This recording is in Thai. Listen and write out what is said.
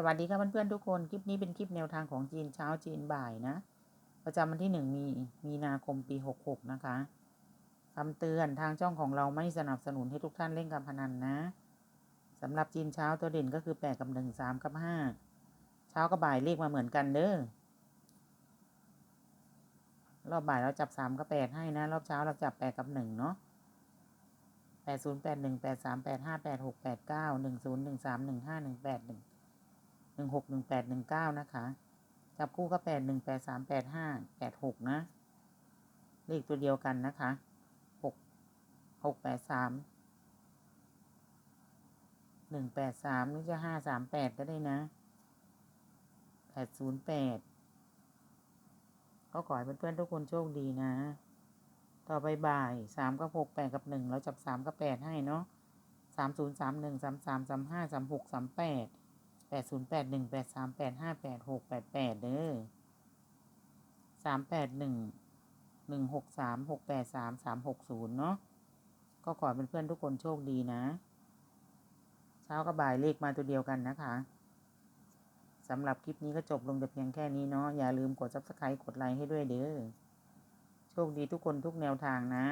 สวัสดีครับเพื่อนๆทุกคน คลิปนี้เป็นคลิปแนวทางของจีนเช้าจีนบ่ายนะ ประจำวันที่หนึ่งมีมีนาคมปีหกหกนะคะคำเตือนทางช่องของเราไม่สนับสนุนให้ทุกท่านเล่นการพนันนะสำหรับจีนเช้าตัวเด่นก็คือแปดกับหนึ่งสามกับห้าเช้ากับบ่ายเลขมาเหมือนกันเด้อรอบบ่ายเราจับสามกับแปดให้นะ รอบเช้าเราจับแปดกับหนึ่งเนาะแปดศูนย์แปดหนึ่งแปดสามแปดห้าแปดหกแปดเก้าหนึ่งศูนย์หนึ่งสามหนึ่งห้าหนึ่งแปดหนึ่ง หนึ่งหกหนึ่งแปดหนึ่งเก้านะคะ จับคู่ก็แปดหนึ่งแปดสามแปดห้าแปดหกนะ เลขตัวเดียวกันนะคะหกหกแปดสามหนึ่งแปดสามนี่จะห้าสามแปดก็ได้นะแปดศูนย์แปดก็ขอให้เพื่อนๆทุกคนโชคดีนะ ต่อไปบ่ายสามกับหกแปดกับหนึ่งเราจับสามกับแปดให้เนาะสามศูนย์สามหนึ่งสามสามสามห้าสามหกสามแปด แปดศูนย์แปดหนึ่งแปดสามแปดห้าแปดหกแปดแปดเด้อสามแปดหนึ่งหนึ่งหกสามหกแปดสามสามหกศูนย์เนาะก็ขอเป็นเพื่อนทุกคนโชคดีนะ เช้ากับบ่ายเลขมาตัวเดียวกันนะคะสำหรับคลิปนี้ก็จบลงแต่เพียงแค่นี้เนาะอย่าลืมกด subscribe กดไลค์ให้ด้วยเด้อโชคดีทุกคนทุกแนวทางนะ